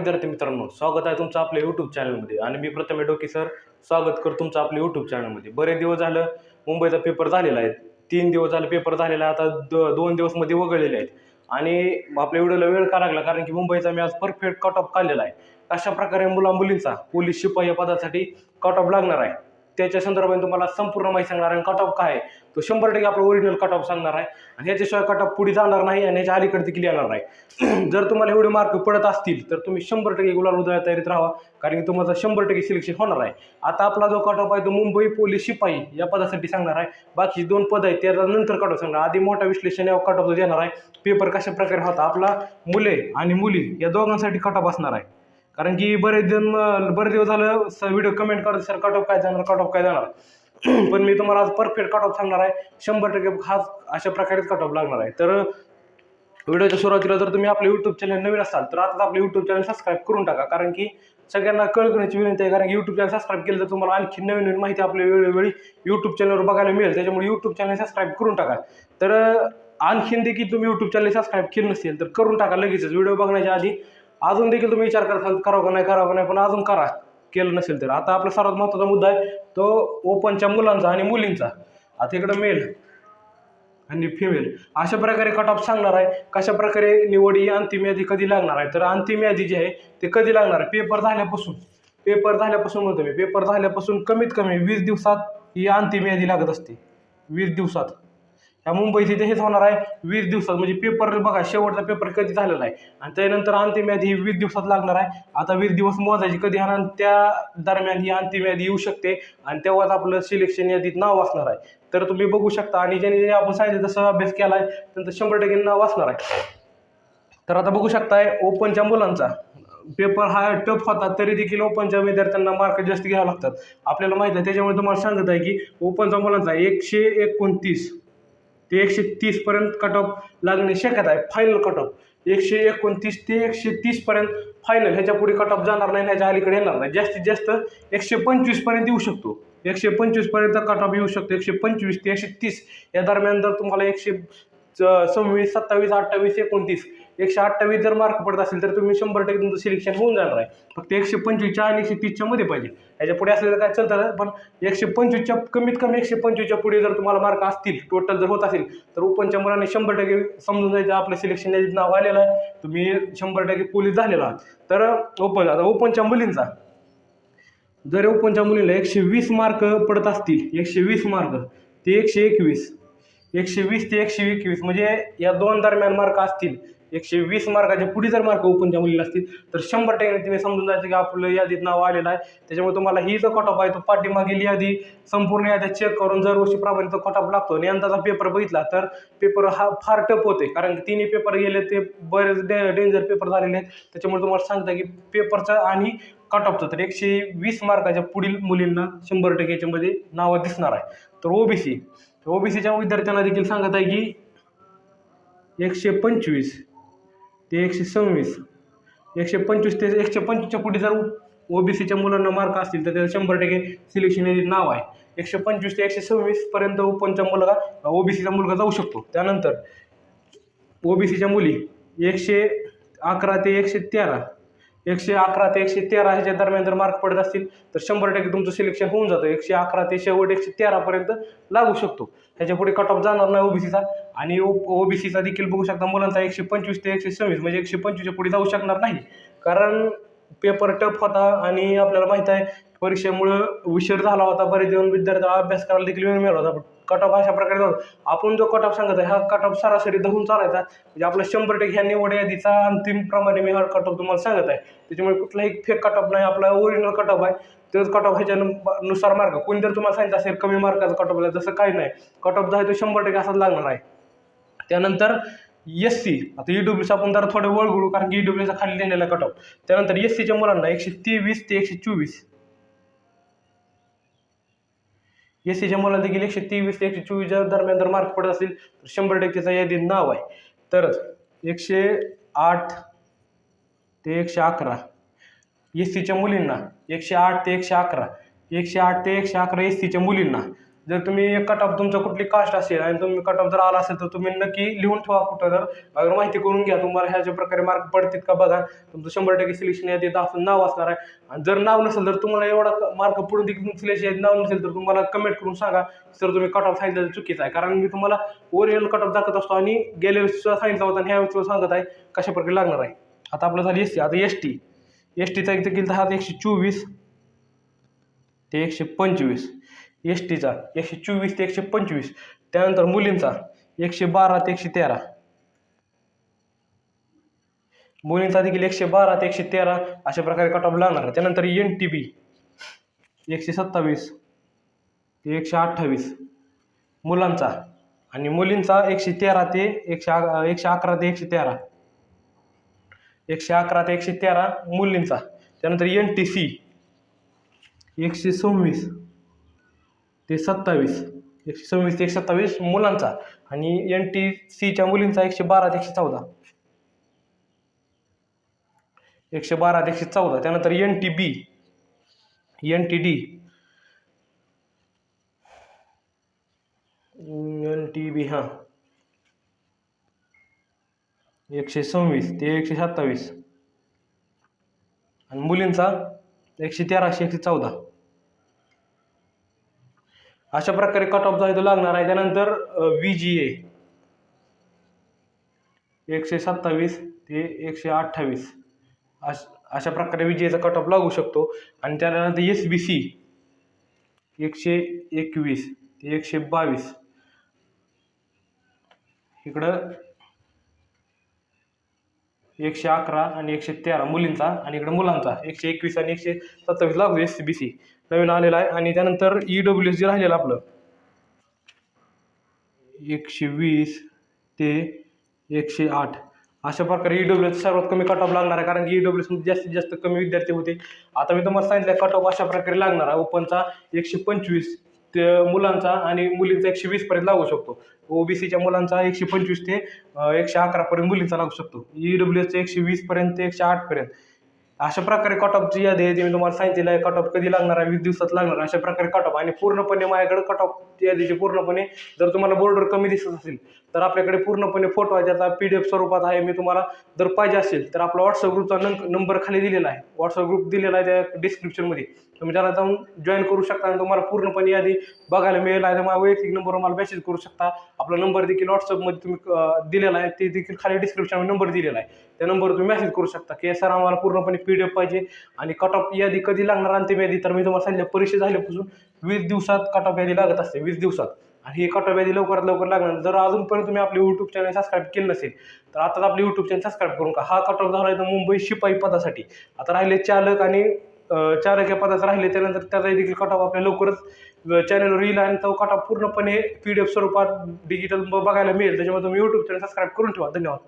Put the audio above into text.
विद्यार्थी मित्रांनो स्वागत आहे तुमचं आपल्या यूट्यूब चॅनलमध्ये आणि मी प्रथम डोके सर स्वागत करतो तुमचं आपल्या यूट्यूब चॅनलमध्ये बरेच दिवस झालं मुंबईचा पेपर झालेला आहे. तीन दिवस झालं पेपर झालेला आहे. आता द दोन दिवसमध्ये वगळलेले आहेत. आणि आपल्या व्हिडिओला वेळ का लागला? कारण की मुंबईचा मी आज परफेक्ट कट ऑफ काढलेला आहे. अशा प्रकारे मुला मुलींचा पोलीस शिपाई या पदासाठी कट ऑफ लागणार आहे? त्याच्या संदर्भात तुम्हाला संपूर्ण माहिती सांगणार आहे. कट ऑफ काय आहे? तो शंभर टक्के आपलं ओरिजिनल कट ऑफ सांगणार आहे. आणि ह्याच्याशिवाय कट ऑफ पुढे जाणार नाही आणि ह्याच्या अलीकडे देखील येणार नाही. जर तुम्हाला एवढे मार्क पडत असतील तर तुम्ही शंभर टक्के गुलाल उधळा तयारीत राहा. कारण की तुम्हाला शंभर टक्के सिलेक्शन होणार आहे. आता आपला जो कट ऑफ आहे तो मुंबई पोलीस शिपाई या पदासाठी सांगणार आहे. बाकी दोन पद आहेत त्याचा नंतर कट ऑफ सांगणार. आधी मोठा विश्लेषण या कट ऑफ देणार आहे. पेपर कशा प्रकारे होता? आपला मुले आणि मुली या दोघांसाठी कट ऑफ असणार आहे. कारण की बरेच जण बरेच दिवस झालं व्हिडिओ कमेंट करत सर कट ऑफ काय जाणार कट ऑफ काय जाणार पण मी तुम्हाला आज परफेक्ट कट ऑफ सांगणार आहे. शंभर टक्के हाच अशा प्रकारेच कट ऑफ लागणार आहे. तर व्हिडिओच्या सुरुवातीला जर तुम्ही आपलं यूट्यूब चॅनल नवीन असाल तर आता आपलं यूट्यूब चॅनल सबस्क्राईब करून टाका. कारण की सगळ्यांना कळकण्याची विनंती आहे. कारण की यूट्यूब चॅनल सबस्क्राईब केलं तर तुम्हाला आणखी नवीन नवीन माहिती आपल्या वेळोवेळी यूट्यूब चॅनलवर बघायला मिळेल. त्याच्यामुळे यूट्यूब चॅनल सबस्क्राईब करून टाका. तर आणखीन देखील तुम्ही यूट्यूब चॅनल सबस्क्राईब केलं नसेल तर करून टाका लगेचच. व्हिडिओ बघण्याच्या आधी अजून देखील तुम्ही विचार करताल करावं का नाही करावं का नाही पण अजून करा. केलं नसेल तर. आता आपला सर्वात महत्त्वाचा मुद्दा आहे तो ओपनच्या मुलांचा आणि मुलींचा. आता इकडं मेल आणि फिमेल अशा प्रकारे कट ऑफ सांगणार आहे कशा प्रकारे निवडी अंतिम यादी कधी लागणार आहे? तर अंतिम यादी जी आहे ते कधी लागणार आहे? पेपर झाल्यापासून. पेपर झाल्यापासून म्हणतो मी पेपर झाल्यापासून कमीत कमी वीस दिवसात ही अंतिम यादी लागत असते. वीस दिवसात. ह्या मुंबईत इथे हेच होणार आहे वीस दिवसात. म्हणजे पेपर बघा शेवटचा पेपर कधी झालेला आहे? आणि त्यानंतर अंतिम यादी ही वीस दिवसात लागणार आहे. आता वीस दिवस मोजायची कधी होणार? आणि त्या दरम्यान ही अंतिम यादी येऊ शकते. आणि तेव्हाच आपलं सिलेक्शन यादीत नाव असणार आहे. तर तुम्ही बघू शकता. आणि ज्याने ज्याने आपण सांगितलं तसं अभ्यास केला आहे त्यांचं शंभर टक्के नाव असणार आहे. तर आता बघू शकताय ओपनच्या मुलांचा. पेपर हा टफ होता तरी देखील ओपनच्या विद्यार्थ्यांना मार्क जास्त घ्यावे लागतात. आपल्याला माहिती आहे त्याच्यामुळे तुम्हाला सांगत आहे की ओपनच्या मुलांचा एकशे एकोणतीस ते एकशे तीसपर्यंत कट ऑफ लागणे शक्यता आहे. फायनल कट ऑफ एकशे एकोणतीस ते एकशे तीसपर्यंत फायनल ह्याच्या पुढे कट ऑफ जाणार नाही ह्याच्या अलीकडे येणार नाही. जास्तीत जास्त एकशे पंचवीसपर्यंत येऊ शकतो. एकशे पंचवीसपर्यंत कट ऑफ येऊ शकतो. एकशे पंचवीस ते एकशे तीस. या दरम्यान जर तुम्हाला एकशे सव्वीस सत्तावीस अठ्ठावीस एकोणतीस एकशे अठ्ठावीस जर मार्क पडत असेल तर तुम्ही शंभर टक्के तुमचं सिलेक्शन होऊन जाणार आहे. फक्त एकशे पंचवीसच्या आणि एकशे तीसच्या मध्ये पाहिजे. याच्यापुढे असलेलं काय चालतं पण एकशे पंचवीसच्या कमीत कमी एकशे पंचवीसच्या पुढे जर तुम्हाला मार्क असतील टोटल जर होत असेल तर ओपनच्या मुलाने शंभर टक्के समजून जायचं आपलं सिलेक्शन यादीत नाव आलेलं आहे. तुम्ही शंभर टक्के पोलीस झालेला आहात. तर ओपन आता ओपनच्या मुलींचा. जर ओपनच्या मुलीला एकशे वीस मार्क पडत असतील एकशे वीस मार्क ते एकशे एकवीस. एकशे वीस ते एकशे एकवीस म्हणजे या दोन दरम्यान मार्क असतील एकशे वीस मार्काच्या पुढे जर मार्क ओपनच्या मुलीला असतील तर शंभर टक्के तुम्ही समजून जायचं की आपलं यादीत नाव आलेलं आहे. त्याच्यामुळे तुम्हाला ही जो कटॉप आहे तो पाठीमागील यादी संपूर्ण याद्या चेक करून जर वर्षीप्रमाणे तो कटॉप लागतो आणि यंदाचा पेपर बघितला तर पेपर हा फार टफ होते. कारण की तिन्ही पेपर गेले ते बरेच डे डेंजर पेपर झालेले आहेत. त्याच्यामुळे तुम्हाला सांगता की पेपरचं आणि कट ऑफचं तर एकशे वीस मार्काच्या पुढील मुलींना शंभर टक्के याच्यामध्ये नावं दिसणार आहे. तर ओबीसी ओबीसीच्या विद्यार्थ्यांना देखील सांगत आहे की एकशे पंचवीस ते एकशे सव्वीस एकशे पंचवीस ते एकशे पंचवीसच्या पुढे जर ओ बी सीच्या मुलांना मार्क असतील तर त्याचं शंभर टक्के सिलेक्शन यादीत नाव आहे. एकशे पंचवीस ते एकशे सव्वीसपर्यंत ओपनचा मुलगा ओ बी सीचा मुलगा जाऊ शकतो. त्यानंतर ओ बी सीच्या मुली एकशे अकरा ते एकशे तेरा एकशे अकरा ते एकशे तेरा ह्याच्या दरम्यान जर मार्क पडत असतील तर शंभर टक्के तुमचं सिलेक्शन होऊन जातं. एकशे अकरा ते शेवट एकशे तेरापर्यंत लागू शकतो. ह्याच्या पुढे कट ऑफ जाणार नाही ओबीसीचा आणि ओ ओबीसीचा देखील बघू शकता मुलांचा एकशे पंचवीस ते एकशे सव्वीस म्हणजे एकशे पंचवीसच्या पुढे जाऊ शकणार नाही. कारण पेपर टफ होता आणि आपल्याला माहीत आहे परीक्षेमुळं उशीर झाला होता बरेच दिवस विद्यार्थ्याला अभ्यास करायला देखील वेळ मिळाला होता कट ऑफ अशा प्रकारे जातो आपण जो कट ऑफ सांगत आहे हा कट ऑफ सरासरी धरून चालायचा. म्हणजे आपला शंभर टक्के ह्या निवड यादीचा अंतिम प्रमाणे मी हा कट ऑफ तुम्हाला सांगत आहे. त्याच्यामुळे कुठलाही फेक कट ऑफ नाही आपला ओरिजिनल कट ऑफ आहे. तेच कट ऑफ ह्याच्या नुसार मार्क कोणी जर तुम्हाला सांगितलं असेल कमी मार्काचा कट ऑफ जसं काही नाही. कट ऑफ जो आहे तो शंभर टक्के असाच लागणार आहे. त्यानंतर एस सी आता ई डब्ल्यूचा आपण जरा थोडं वळगळू कारण की ई डब्ल्यूचा खाली लिहिलेला कट ऑफ त्यानंतर एस सीच्या मुलांना एकशे तेवीस ते एकशे चोवीस. एस सीच्या मुलांना देखील एकशे तेवीस ते एकशे चोवीसच्या दरम्यान जर मार्क पडत असेल तर शंभर टक्केचा यादीत नाव आहे. तर एकशे आठ ते एकशे अकरा. एस सीच्या मुलींना एकशे आठ ते एकशे अकरा. एकशे आठ ते एकशे अकरा एस सीच्या मुलींना. जर तुम्ही कट ऑफ तुमचं कुठली कास्ट असेल आणि तुम्ही कट ऑफ जर आला असेल तर तुम्ही नक्की लिहून ठेवा कुठं तर. अगर माहिती करून घ्या तुम्हाला ह्याच्या प्रकारे मार्क पडतील का बघा. तुमचं शंभर टक्के सिलेक्शन यादीत असं नाव असणार आहे. आणि जर नाव नसेल तर तुम्हाला एवढा मार्क पडून देखील सिलेक्शन नाव नसेल तर तुम्हाला कमेंट करून सांगा. सर तुम्ही कट ऑफ सांगितलं चुकीचं आहे. कारण मी तुम्हाला ओरिजिनल कट ऑफ दाखवत असतो आणि गेल्या वेळेस सुद्धा सांगितलं होतं आणि ह्या वेळेस सांगत आहे कशा प्रकारे लागणार आहे. आता आपलं झालं एस टी आता एस टी एस टीचा एक देखील हा एकशे चोवीस. ते एकशे पंचवीस. एस टीचा एकशे चोवीस ते एकशे पंचवीस. त्यानंतर मुलींचा एकशे बारा ते एकशे तेरा. मुलींचा देखील एकशे बारा ते एकशे तेरा अशा प्रकारे कट ऑफ लागणार आहे. त्यानंतर एन टी बी एकशे सत्तावीस ते एकशे अठ्ठावीस. मुलांचा आणि मुलींचा एकशे तेरा ते एकशे एकशे अकरा ते एकशे तेरा. एकशे अकरा ते एकशे तेरा मुलींचा. त्यानंतर एन टी सी एकशे सव्वीस. ते सत्तावीस एकशे सव्वीस ते एकशे सत्तावीस मुलांचा आणि एन टी सीच्या मुलींचा एकशे बारा ते एकशे चौदा. एकशे बारा ते एकशे चौदा त्यानंतर N T B N T D N T B हां. एकशे सव्वीस ते एकशे सत्तावीस. आणि मुलींचा एकशे तेराशे एकशे चौदा. अशा प्रकारे कट ऑफ जो आहे तो लागणार आहे. त्यानंतर व्ही जी ए एकशे सत्तावीस ते एकशे अठ्ठावीस. अश अशा प्रकारे व्ही जी एचा कट ऑफ लागू शकतो. आणि त्यानंतर एस बी सी एकशे एकवीस ते एकशे बावीस. इकडं एकशे अकरा आणि एकशे तेरा मुलींचा आणि इकडे मुलांचा. एकशे एकवीस आणि एकशे सत्तावीस लागू एस सी बी सी नवीन आलेला आहे आणि त्यानंतर ई डब्ल्यू एस जे राहिलेलं आपलं. एकशे वीस ते एकशे आठ. अशा प्रकारे ई डब्ल्यू एस सर्वात कमी कट ऑफ लागणार आहे कारण की ई डब्ल्यू एसमध्ये जास्तीत जास्त कमी विद्यार्थी होते. आता मी तुम्हाला सांगितलं कट ऑफ अशा प्रकारे लागणार आहे. ओपनचा एकशे पंचवीस ते मुलांचा आणि मुलींचा एकशे वीसपर्यंत लागू शकतो. ओबीसीच्या मुलांचा एकशे पंचवीस ते एकशे अकरापर्यंत मुलींचा लागू शकतो. ई डब्ल्यू एसचा एकशे वीसपर्यंत ते एकशे आठपर्यंत अशा प्रकारे कट ऑफची यादी आहे ती मी तुम्हाला सांगितलेलं आहे कट ऑफ कधी लागणार आहे वीस दिवसात लागणार अशा प्रकारे कट ऑफ आणि पूर्णपणे माझ्याकडे कट ऑफ यादीचे पूर्णपणे जर तुम्हाला बोर्डर कमी दिसत असेल तर आपल्याकडे पूर्णपणे फोटो आहे त्याचा पी डी एफ स्वरूपात आहे. मी तुम्हाला जर पाहिजे असेल तर आपला व्हॉट्सअप ग्रुपचा नंक नंबर खाली दिलेला आहे. व्हॉट्सअप ग्रुप दिलेला आहे त्या डिस्क्रिप्शनमध्ये तुम्ही त्याला जाऊन जॉईन करू शकता आणि तुम्हाला पूर्णपणे यादी बघायला मिळेल आहे माझ्या वैयक्तिक नंबरवर मला मेसेज करू शकता. आपला नंबर देखील व्हॉट्सअपमध्ये तुम्ही दिलेला आहे. ते देखील खाली डिस्क्रिप्शनमध्ये नंबर दिलेला आहे. त्या नंबरवर तुम्ही मेसेज करू शकता की सर आम्हाला पूर्णपणे पी डी एफ पाहिजे आणि कट ऑफ यादी कधी लागणार? अंतिम यादी. तर मी तुम्हाला सांगितलं परीक्षा झाल्यापासून वीस दिवसात कट ऑफ यादी लागत असते. वीस दिवसात. आणि ही कट ऑफ यादी लवकरात लवकर लागणार जर अजूनपर्यंत तुम्ही आपले यूट्यूब चॅनल सबस्क्राईब केलं नसेल तर आता आपले यूट्यूब चॅनल सबस्क्राईब करून का हा कट ऑफ झाला आहे तर मुंबई शिपाई पदासाठी. आता राहिले चालक आणि चालक या पदाचं राहिले त्यानंतर त्याचा देखील कट ऑफ आपल्या लवकरच चॅनलवर येईल आणि तो कट ऑफ पूर्णपणे पी डी एफ स्वरूपात डिजिटल बघायला मिळेल. त्याच्यामुळे तुम्ही यूट्यूब चॅनल सबस्क्राईब करून ठेवा. धन्यवाद.